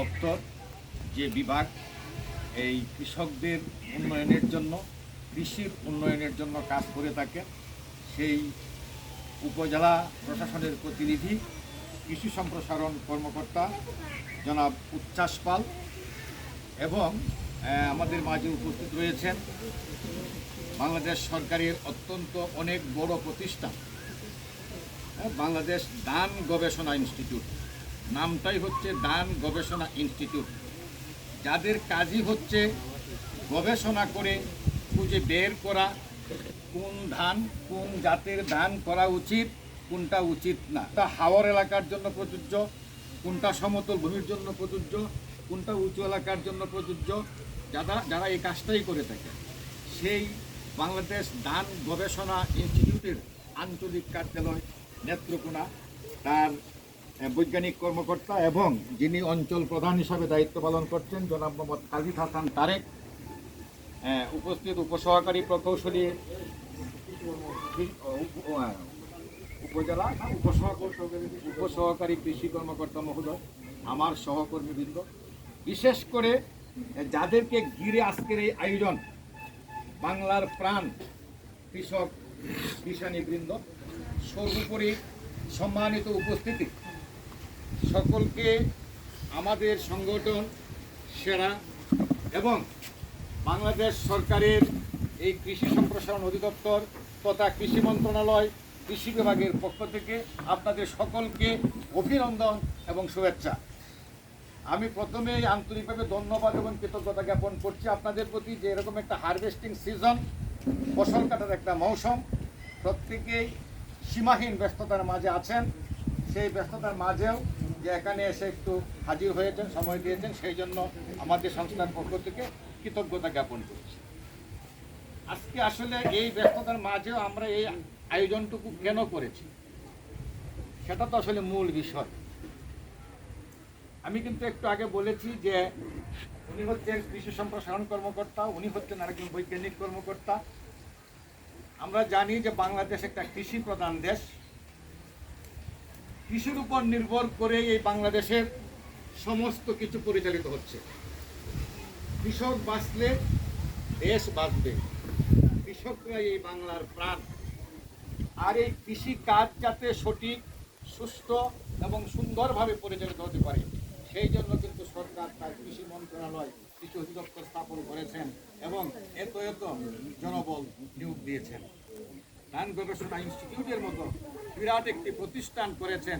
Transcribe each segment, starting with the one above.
দপ্তর, যে বিভাগ এই কৃষকদের উন্নয়নের জন্য, কৃষির উন্নয়নের জন্য কাজ করে থাকে, সেই উপজেলা প্রশাসনের প্রতিনিধি, কৃষি সম্প্রসারণ কর্মকর্তা জনাব উচ্ছ্বাস পাল এবং আমাদের মাঝে উপস্থিত রয়েছেন বাংলাদেশ সরকারের অত্যন্ত অনেক বড় প্রতিষ্ঠান বাংলাদেশ দান গবেষণা ইনস্টিটিউট। নামটাই হচ্ছে দান গবেষণা ইনস্টিটিউট। যাদের কাজই হচ্ছে গবেষণা করে খুঁজে বের করা, কোন ধান কোন জাতের ধান করা উচিত, কোনটা উচিত না। তা হাওর এলাকার জন্য প্রযোজ্য, কোনটা সমতল ভূমির জন্য প্রযোজ্য, কোনটা উঁচু এলাকার জন্য প্রযোজ্য, যারা যারা এই কাজটাই করে থাকে, সেই বাংলাদেশ ধান গবেষণা ইনস্টিটিউটের আঞ্চলিক কার্যালয় নেত্রকোনা, তার বৈজ্ঞানিক কর্মকর্তা এবং যিনি অঞ্চল প্রধান হিসাবে দায়িত্ব পালন করছেন জনাব মোহাম্মদ খালিদ হাসান তারেক আহ, উপস্থিত উপসহকারী প্রকৌশলী উপজেলা উপসহকারী কৃষি কর্মকর্তা মহোদয় আমার সহকর্মীবৃন্দ বিশেষ করে যাদেরকে ঘিরে আজকের এই আয়োজন বাংলার প্রাণ কৃষক কৃষানীবৃন্দ সর্বোপরি সম্মানিত উপস্থিতি। সকলকে আমাদের সংগঠন সেরা এবং বাংলাদেশ সরকারের এই কৃষি সম্প্রসারণ অধিদপ্তর তথা কৃষি মন্ত্রণালয়, কৃষি বিভাগের পক্ষ থেকে আপনাদের সকলকে অভিনন্দন এবং শুভেচ্ছা। আমি প্রথমেই আন্তরিকভাবে ধন্যবাদ এবং কৃতজ্ঞতা জ্ঞাপন করছি আপনাদের প্রতি যে এরকম একটা হারভেস্টিং সিজন, ফসল কাটার একটা মৌসুম, প্রত্যেকেই সীমাহীন ব্যস্ততার মাঝে আছেন। সেই ব্যস্ততার মাঝেও যে এখানে এসে একটু হাজির হয়েছেন, সময় দিয়েছেন, সেই জন্য আমাদের সংস্থার পক্ষ থেকে কৃতজ্ঞতা জ্ঞাপন করছি। আজকে আসলে এই ব্যস্ততার মাঝেও আমরা এই আয়োজনটুকু কেন করেছি? সেটা তো আসলে মূল বিষয়। আমি কিন্তু একটু আগে বলেছি যে উনি হচ্ছেন কৃষি সম্প্রসারণ কর্মকর্তা, উনি হচ্ছেন আরেকজন বৈজ্ঞানিক কর্মকর্তা। আমরা জানি যে বাংলাদেশ একটা কৃষি প্রধান দেশ। কৃষির উপর নির্ভর করে এই বাংলাদেশের সমস্ত কিছু পরিচালিত হচ্ছে। কৃষক বাঁচলে দেশ বাঁচবে। কৃষকরা এই বাংলার প্রাণ। আর এই কৃষি কাজ যাতে সঠিক, সুস্থ এবং সুন্দরভাবে পরিচালিত হতে পারে, সেই জন্য কিন্তু সরকার তার কৃষি মন্ত্রণালয়, কৃষি অধিদপ্তর স্থাপন করেছেন এবং এত এত জনবল নিয়োগ দিয়েছেন। ধান গবেষণা ইনস্টিটিউটের মতো বিরাট একটি প্রতিষ্ঠান করেছেন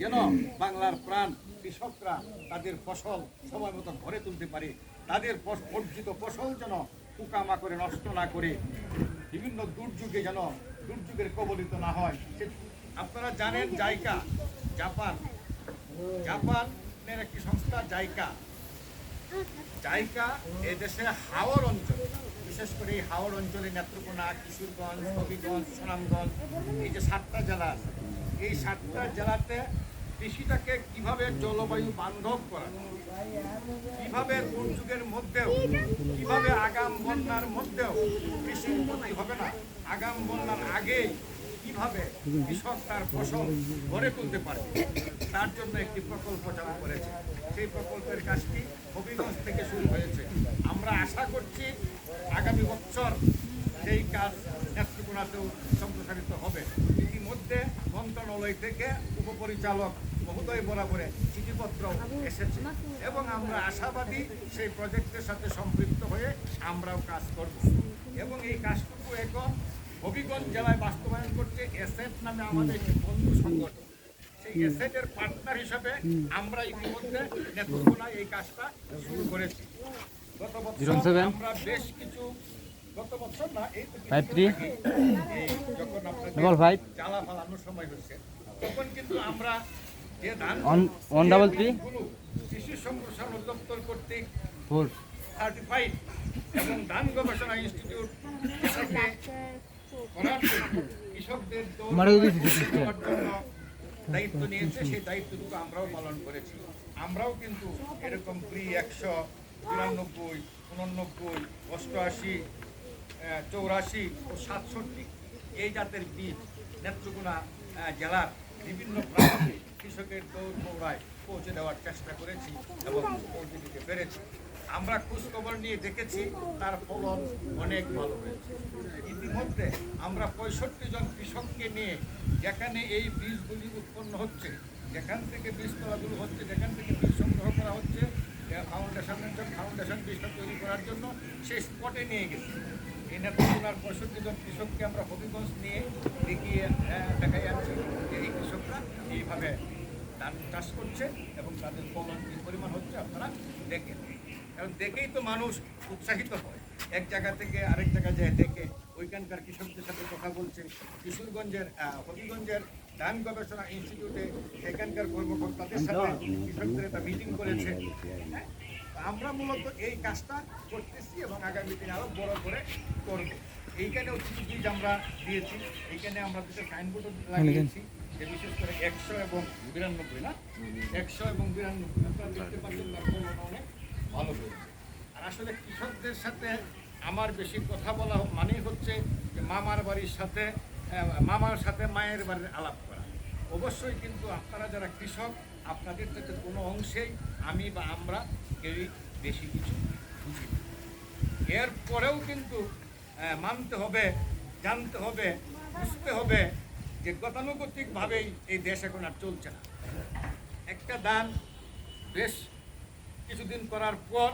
যেন বাংলার প্রাণ কৃষকরা তাদের ফসল সময় মতো ঘরে তুলতে পারে তাদের অর্জিত ফসল যেন পোকামাকড়ে নষ্ট না করে বিভিন্ন দুর্যোগে যেন দুর্যোগের কবলিত না হয়। আপনারা জানেন জায়গা জাপান জাপানের একটি সংস্থা জাইকা। জাইকা এই দেশে হাওর অঞ্চল, বিশেষ করে এই হাওর অঞ্চলে নেত্রকোনা, কিশোরগঞ্জ, হবিগঞ্জ, সুনামগঞ্জ, এই যে সাতটা জেলা আছে, এই সাতটা জেলাতে কৃষিটাকে কীভাবে জলবায়ু বান্ধব করা কীভাবে দুর্যোগের মধ্যেও, কীভাবে আগাম বন্যার মধ্যেও কৃষির ক্ষতি হবে না? আগাম বন্যার আগেই কীভাবে কৃষক তার ফসল গড়ে তুলতে পারে তার জন্য একটি প্রকল্প চালু করেছে। সেই প্রকল্পের কাজটি হবিগঞ্জ থেকে শুরু হয়েছে। আমরা আশা করছি আগামী বছর সেই কাজ নেত্রকোনাতেও সম্প্রসারিত হবে। ইতিমধ্যে মন্ত্রণালয় থেকে উপপরিচালক মহোদয় বরাবরে চিঠিপত্র এসেছে এবং আমরা আশাবাদী সেই প্রজেক্টের সাথে সম্পৃক্ত হয়ে আমরাও কাজ করব। এবং এই কাজটুকু এখন হবিগঞ্জ জেলায় বাস্তবায়ন করছে এসএফ নামে আমাদের একটি বন্ধু সংগঠন। সেই এসএফের পার্টনার হিসাবে আমরা ইতিমধ্যে নেত্রকোনায় এই কাজটা শুরু করেছি। গত বছর আমরা বেশ কিছু গত বছর না এই তো Five যখন আপনাদের জ্বালা ফালানোর সময় হচ্ছে তখন কিন্তু আমরা যে ধান কৃষি সম্প্রসারণ কর্তৃক সার্টিফাইড এবং ধান গবেষণা ইনস্টিটিউট কৃষকদের দায়িত্ব নিয়েছে সেই দায়িত্বটুকু আমরাও পালন করেছি। আমরাও কিন্তু এরকম প্রি একশো বিরানব্বই উননব্বই অষ্টআশি চৌরাশি ও সাতষট্টি এই জাতের বীজ নেত্রকোনা জেলার বিভিন্ন প্রান্তে কৃষকের দৌড় দৌড়ায় পৌঁছে দেওয়ার চেষ্টা করেছি এবং বেড়েছে আমরা খোঁজখবর নিয়ে দেখেছি, তার ফলন অনেক ভালো হয়েছে। ইতিমধ্যে আমরা পঁয়ষট্টি জন কৃষককে নিয়ে যেখানে এই বীজগুলি উৎপন্ন হচ্ছে, যেখান থেকে বীজতলাগুলো হচ্ছে, যেখান থেকে বীজ সংগ্রহ করা হচ্ছে ফাউন্ডেশনের জন্য ফাউন্ডেশন বীজটা তৈরি করার জন্য সেই স্পটে নিয়ে গেছি। এই নেত্রকোনার পঁয়ষট্টি জন কৃষককে আমরা হবিগঞ্জ নিয়ে দেখিয়ে দেখাই আনছি যে এই কৃষকরা এইভাবে ধান চাষ করছে এবং তাদের ফলন কী পরিমাণ হচ্ছে, আপনারা দেখেন। কারণ দেখেই তো মানুষ উৎসাহিত হয়। এক জায়গা থেকে আরেক জায়গায় যায় দেখে। ওইখানকার কৃষকদের সাথে কথা বলছে। কিশোরগঞ্জের হবিগঞ্জের ধান গবেষণা ইনস্টিটিউটে সেখানকার কর্মকর্তাদের সাথে কৃষকদের একটা মিটিং করেছে। হ্যাঁ? আমরা মূলত এই কাজটা করতেছি এবং আগামী দিনে আরও বড় করে করব। এইখানেও কিছু বীজ আমরা দিয়েছি। এইখানে আমরা দুটো সাইনবোর্ড লাগিয়েছি। যে বিশেষ করে একশো এবং বিরানব্বই না? একশো এবং বিরানব্বই। আপনারা দেখতে পাচ্ছেন ভালো হয়েছে আর আসলে কৃষকদের সাথে আমার বেশি কথা বলা মানেই হচ্ছে যে মামার বাড়ির সাথে মামার সাথে মায়ের বাড়ির আলাপ করা। অবশ্যই কিন্তু আপনারা যারা কৃষক, আপনাদের থেকে কোনো অংশেই আমি বা আমরা কেউই বেশি কিছু বুঝি। এরপরেও কিন্তু মানতে হবে, জানতে হবে, বুঝতে হবে যে গতানুগতিকভাবেই এই দেশ এখন আর চলছে না। একটা দান বেশ কিছুদিন করার পর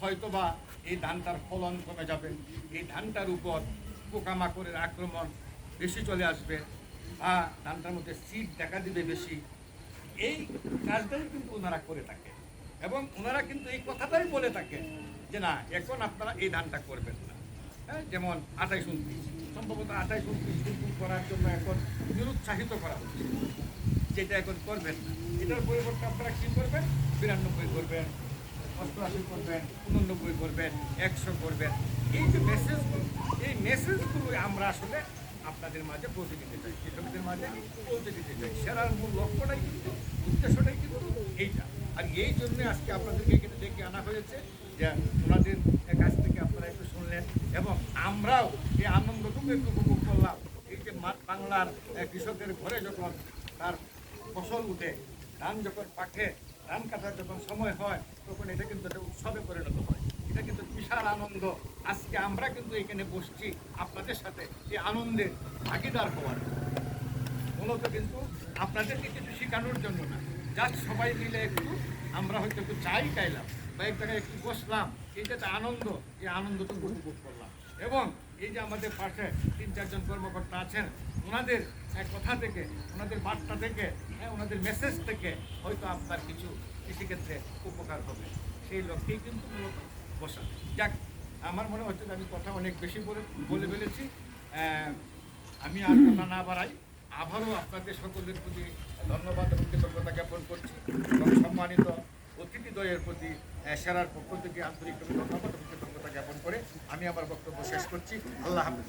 হয়তোবা এই ধানটার ফলন কমে যাবে। এই ধানটার উপর পোকামাকড়ের আক্রমণ বেশি চলে আসবে বা ধানটার মধ্যে সিট দেখা দিবে বেশি। এই কাজটাই কিন্তু ওনারা করে থাকে এবং ওনারা কিন্তু এই কথাটাই বলে থাকে যে না, এখন আপনারা এই ধানটা করবেন না। হ্যাঁ যেমন আঠাইশ উনত্রিশ। সম্ভবত আঠাইশ উনত্রিশ কিন্তু করার জন্য এখন নিরুৎসাহিত করা হচ্ছে। যেটা এখন করবেন না। এটার পরিবর্তে আপনারা কী করবেন? বিরানব্বই করবেন। অষ্টআশি করবেন, উননব্বই করবেন, একশো করবেন। এই যে মেসেজগুলো এই মেসেজগুলো আমরা আসলে আপনাদের মাঝে পৌঁছে দিতে চাই, কৃষকদের মাঝে পৌঁছে দিতে চাই। সেরার মূল লক্ষ্যটাই কিন্তু, উদ্দেশ্যটাই কিন্তু এইটা। আর এই জন্য আজকে আপনাদেরকে এখানে ডেকে আনা হয়েছে যে ওনাদের কাছ থেকে আপনারা একটু শুনলেন এবং আমরাও এই আনন্দটুকু একটু উপভোগ করলাম। এই যে বাংলার কৃষকের ঘরে যখন তার ফসল উঠে, ধান যখন পাকে ধান কাটার যখন সময় হয়, তখন এটা কিন্তু একটা উৎসবে পরিণত হয়। এটা কিন্তু বিশাল আনন্দ। আজকে আমরা কিন্তু এখানে বসছি আপনাদের সাথে এই আনন্দের ভাগিদার হওয়ার। মূলত কিন্তু আপনাদেরকে কিছু শেখানোর জন্য না। জাস্ট সবাই মিলে একটু, আমরা হয়তো একটু চাই খাইলাম বা এক জায়গায় একটু বসলাম, এই যে একটা আনন্দ, এই আনন্দটুকু উপভোগ করলাম। এবং এই যে আমাদের পাশে তিন, চারজন কর্মকর্তা আছেন ওনাদের এক কথা থেকে, ওনাদের বার্তা থেকে হ্যাঁ ওনাদের মেসেজ থেকে হয়তো আপনার কিছু কৃষিক্ষেত্রে উপকার হবে। সেই লক্ষ্যেই কিন্তু মূলত বসা। যাক, আমার মনে হচ্ছে আমি কথা অনেক বেশি বলে ফেলেছি। আমি আর কথা না বাড়াই। আবারও আপনাদের সকলের প্রতি ধন্যবাদ এবং কৃতজ্ঞতা জ্ঞাপন করছি এবং সম্মানিত অতিথিদ্বয়ের প্রতি সেরার পক্ষ থেকে আন্তরিক ধন্যবাদ এবং কৃতজ্ঞতা জ্ঞাপন করে আমি আমার বক্তব্য শেষ করছি। আল্লাহ হাফিজ।